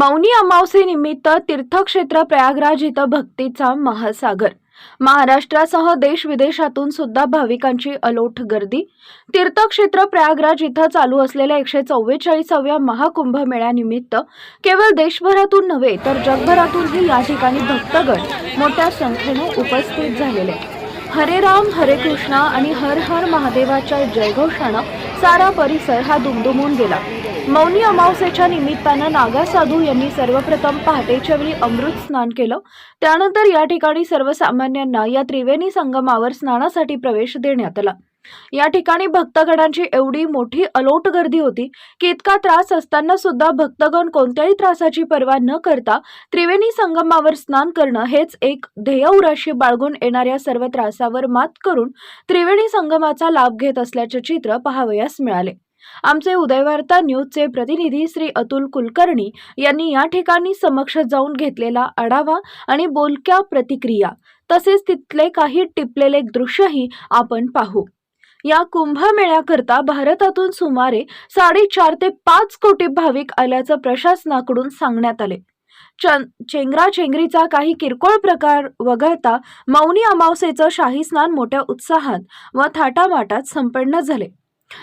मौनी अमावस्येनिमित्त तीर्थक्षेत्र प्रयागराज इथं भक्तीचा महासागर. महाराष्ट्रासह देश विदेशातून सुद्धा भाविकांची अलोट गर्दी. तीर्थक्षेत्र प्रयागराज इथं चालू असलेल्या एकशे चव्वेचाळीसाव्या महाकुंभ मेळ्यानिमित्त केवळ देशभरातून नव्हे तर जगभरातूनही या ठिकाणी भक्तगण मोठ्या संख्येने उपस्थित झालेले. हरे राम हरे कृष्णा आणि हर हर महादेवाच्या जयघोषानं सारा परिसर हा दुमदुमून गेला. मौनी अमावस्येच्या निमित्तानं नागा साधू यांनी सर्वप्रथम पहाटेच्या वेळी अमृत स्नान केलं. त्यानंतर या ठिकाणी सर्वसामान्यांना या त्रिवेणी संगमावर स्नानासाठी प्रवेश देण्यात आला. या ठिकाणी भक्तगणांची एवढी मोठी अलोट गर्दी होती की इतका त्रास असताना सुद्धा भक्तगण कोणत्याही त्रासाची पर्वा न करता त्रिवेणी संगमावर स्नान करणं हेच एक ध्येय उराशी बाळगून येणाऱ्या सर्व त्रासावर मात करून त्रिवेणी संगमाचा लाभ घेत असल्याचे चित्र पाहावयास मिळाले. आमचे उदयवार्ता न्यूजचे प्रतिनिधी श्री अतुल कुलकर्णी यांनी या ठिकाणी समक्ष जाऊन घेतलेला आढावा आणि बोलक्या प्रतिक्रिया तसेच तिथले काही टिपलेले दृश्यही आपण पाहू. या कुंभमेळ्याकरता भारतातून सुमारे साडेचार ते पाच कोटी भाविक आल्याचं प्रशासनाकडून सांगण्यात आले. चेंगराचेंगरीचा काही किरकोळ प्रकार वगळता मौनी अमावसेचं शाही स्नान मोठ्या उत्साहात व थाटामाटात संपन्न झाले.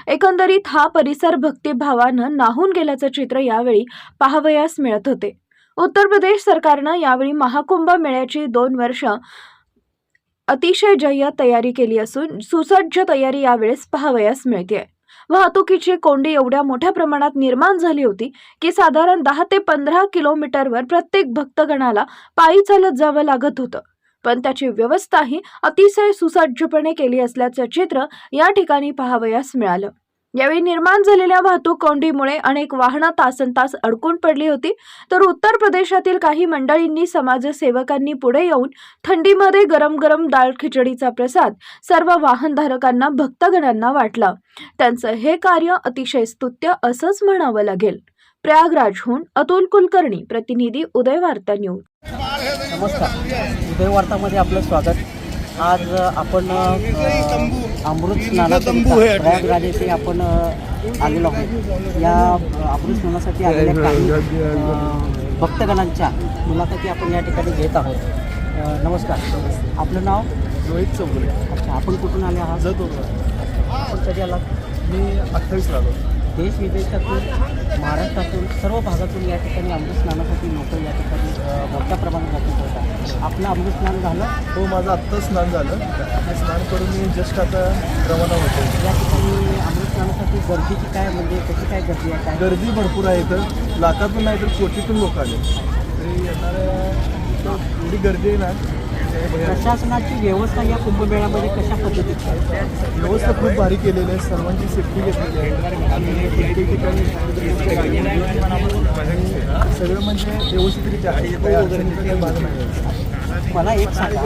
एकंदरीत हा परिसर भक्तिभावानं नाहून गेल्याचं चित्र यावेळी पाहावयास मिळत होते. उत्तर प्रदेश सरकारनं यावेळी महाकुंभ मेळ्याची दोन वर्ष अतिशय जय्य तयारी केली असून सुसज्ज तयारी यावेळेस पाहावयास मिळते वाहतुकीची कोंडी एवढ्या मोठ्या प्रमाणात निर्माण झाली होती की साधारण दहा ते पंधरा किलोमीटरवर प्रत्येक भक्तगणाला पायी चालत जावं लागत होतं. पण त्याची व्यवस्थाही अतिशय सुसज्जपणे केली असल्याचं चित्र या ठिकाणी पाहावयास मिळालं. यावेळी निर्माण झालेल्या वाहतूक कोंडीमुळे अनेक वाहनं तासन तास अडकून पडली होती. तर उत्तर प्रदेशातील काही मंडळींनी समाजसेवकांनी पुढे येऊन थंडीमध्ये गरम गरम दाळ खिचडीचा प्रसाद सर्व वाहनधारकांना भक्तगणांना वाटला. त्यांचं हे कार्य अतिशय स्तुत्य असंच म्हणावं लागेल. प्रयागराजहून अतुल कुलकर्णी प्रतिनिधी उदय वार्ता न्यूज. नमस्कार. उदय वार्तामध्ये आपलं स्वागत. आज आपण अमृत स्नानाकरिता प्रयागराज येथे आपण आलेलो आहोत. या अमृत स्नानासाठी आलेल्या काही भक्तगणांच्या मुलाखती आपण या ठिकाणी घेत आहोत. नमस्कार. आपलं नाव? रोहित चौगुले. अच्छा आपण कुठून आले आहात? आपण कधी आलात? मी अठ्ठावीस राहिलो देश विदेशातून महाराष्ट्रातून सर्व भागातून या ठिकाणी अमृत स्नानासाठी लोक या ठिकाणी मोठ्या प्रमाणात उपस्थित होतात. आपलं अमृत स्नान झालं. हो माझं आत्ता स्नान झालं. स्नान करून मी जस्ट आता रवाना होतो. या ठिकाणी अमृत स्नानासाठी गर्दीची काय म्हणजे कशी काय गर्दी आहे? काय? गर्दी भरपूर आहे इथं. लाखातून नाही तर कोटीतून लोक आले. तरी येणाऱ्या एवढी गर्दी आहे ना. प्रशासनाची व्यवस्था या कुंभमेळ्यामध्ये कशा पद्धतीची आहे? व्यवस्था खूप भारी केलेली आहे. सर्वांची सेफ्टी घेतलेली आहे. आणि प्रत्येक ठिकाणी सगळं म्हणजे व्यवस्थितरित्या. आहे काही अडचणीचं काही भाग नाही आहे. मला एक सांगा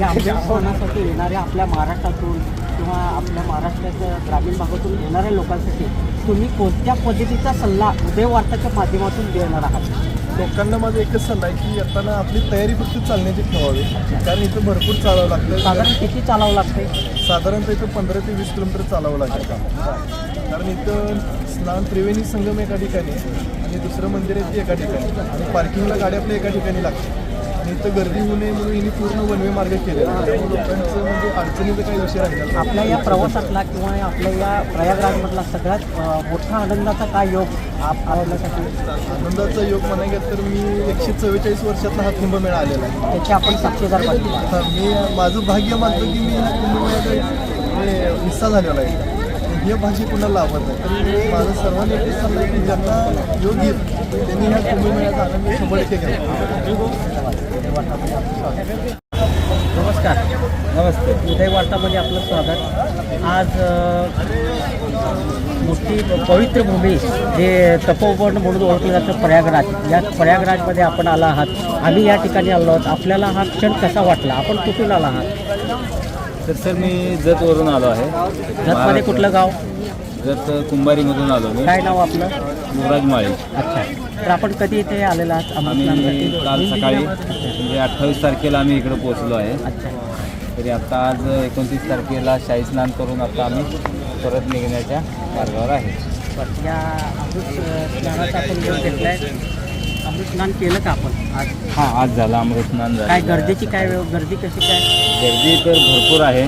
या अमृत स्नानासाठी येणाऱ्या आपल्या महाराष्ट्रातून किंवा आपल्या महाराष्ट्राच्या ग्रामीण भागातून येणाऱ्या लोकांसाठी तुम्ही कोणत्या पद्धतीचा सल्ला उदय वार्ताच्या माध्यमातून देणार आहात? लोकांना माझा एकच सल्ला आहे की येताना आपली तयारी फक्त चालण्याची ठेवावी. कारण इथं भरपूर चालावं लागतं. साधारण किती चालावं लागते साधारणतः इथं पंधरा ते वीस किलोमीटर चालावं लागेल कारण इथं स्नान त्रिवेणी संगम एका ठिकाणी आणि दुसरं मंदिर आहे ते एका ठिकाणी. आणि पार्किंगला गाडी आपल्या एका ठिकाणी लागते इथं गर्दी होऊ नये म्हणून हिने पूर्ण वनवे मार्ग त्यामुळे लोकांचं म्हणजे अडचणीचा काही विषय राहिला. आपल्या या प्रवासातला किंवा आपल्या या प्रयागराजमधला सगळ्यात मोठा आनंदाचा काय योग आप आपल्यासाठी? आनंदाचा योग म्हणाय गेलं तर मी एकशे चव्वेचाळीस वर्षातला हा कुंभमेळा आलेला आहे. त्याचे आपण साक्षीदार हा, मी माझं भाग्य मानतो की मी ह्या कुंभमेळ्याचा हिस्सा झालेला आहे. हे भाग्य कुणाला लाभत नाही? तर माझं सर्वांनी एकच सल्ला आहे की ज्यांना योग येईल त्यांनी ह्या कुंभमेळ्याचा आनंद शंभर टक्के घ्यावा. नमस्कार. नमस्ते. उदय वार्तामध्ये आपलं स्वागत. आज मोठी पवित्र भूमी जे तपोवन म्हणून ओळखलं जातं प्रयागराज. या प्रयागराजमध्ये आपण आला आहात. आम्ही या ठिकाणी आलो आहोत. आपल्याला हा क्षण कसा वाटला? आपण कुठून आला आहात? तर सर मी जतवरून आलो आहे. जतमध्ये कुठलं गाव? जत कुंभारीमधून आलो मी. काय नाव आपलं? युवराज माळी. अच्छा. तर आपण कधी इथे आलेला आहात? आम्ही? काल सकाळी म्हणजे अठ्ठावीस तारखेला आम्ही इकडे पोहोचलो आहे. अच्छा. तरी आता आज एकोणतीस तारखेला शाही स्नान करून आता आम्ही परत निघण्याच्या मार्गावर आहे. या स्नानाचा आपण योग घेतलाय अमृत स्नान केलं का आपण आज? हां आज झालं अमृत स्नान झालं काय गर्दीची काय व्यव- गर्दी कशी काय? गर्दी तर भरपूर आहे.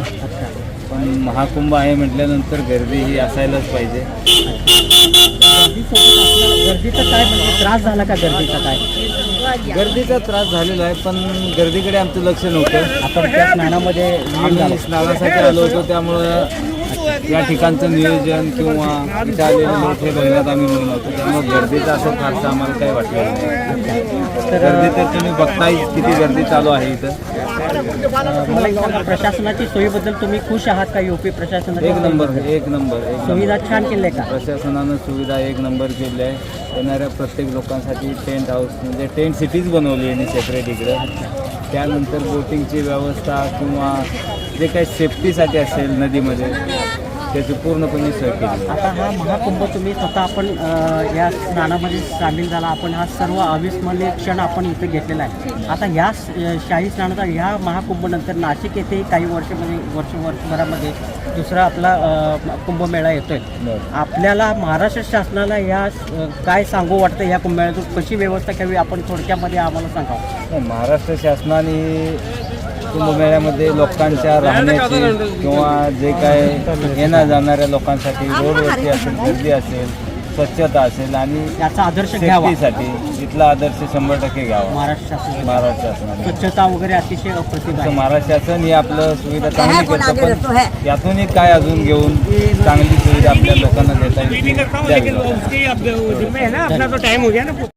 पण महाकुंभ आहे म्हटल्यानंतर गर्दी ही असायलाच पाहिजे. गर्दीसोबत आपल्याला गर्दीचा काय म्हणजे त्रास झाला का गर्दीचा काय? गर्दीचा त्रास झालेला आहे पण गर्दीकडे आमचं लक्ष नव्हतं. आपण त्या स्नानामध्ये लीन झालो. आम्ही स्नानासाठी आलो होतो त्यामुळं या ठिकाणचं नियोजन किंवा इथे आलेले लोक हे बघण्यात आम्ही मिळून होतो त्यामुळे गर्दीचं असं फारसं आम्हाला काही वाटलं नाही. गर्दी तर तुम्ही बघताय किती गर्दी चालू आहे इथं. मला एक सांगा प्रशासनाची सोयीबद्दल तुम्ही खुश आहात का? युपी प्रशासनाची नंबर एक नंबर एक नंबर. सुविधा छान केल्या का? प्रशासनानं सुविधा एक नंबर केली आहे. येणाऱ्या प्रत्येक लोकांसाठी टेंट हाऊस म्हणजे टेंट सिटीज बनवली आहे सेपरेट इकडं. त्यानंतर बोटिंगची व्यवस्था किंवा जे काही सेफ्टीसाठी असेल नदीमध्ये त्याची पूर्णपणे केली आता हा महाकुंभ तुम्ही स्वतः आपण अ, या स्नानामध्ये सामील झाला. आपण हा सर्व अविस्मरणीय क्षण आपण इथे घेतलेला आहे. आता स- अ, शाही स्नानाचा ह्या महाकुंभनंतर नाशिक येथे काही वर्षामध्ये वर्ष वर्षभरामध्ये दुसरा आपला अ, कुंभमेळा येतोय. बरं. आपल्याला महाराष्ट्र शासनाला या अ, काय सांगू वाटतं या कुंभमेळ्यातून कशी व्यवस्था करावी आपण थोडक्यामध्ये आम्हाला सांगावं नाही, महाराष्ट्र शासनाने कुंभमेळ्यामध्ये लोकांच्या राहण्याची किंवा जे काय येण्या जाणाऱ्या लोकांसाठी रोडवरती असेल गर्दी असेल स्वच्छता असेल आणि याचा आदर्श घ्यावा. सेफ्टीसाठी इथला आदर्श शंभर टक्के घ्यावा. महाराष्ट्र शासन महाराष्ट्र शासनाने स्वच्छता वगैरे अतिशय अप्रतिम तसं आहे. महाराष्ट्र शासन ही आपलं सुविधा चांगली करतं पण यातूनही काय अजून घेऊन चांगली सुविधा आपल्या लोकांना देता येईल? ती द्यावी लोकांना. धन्यवाद.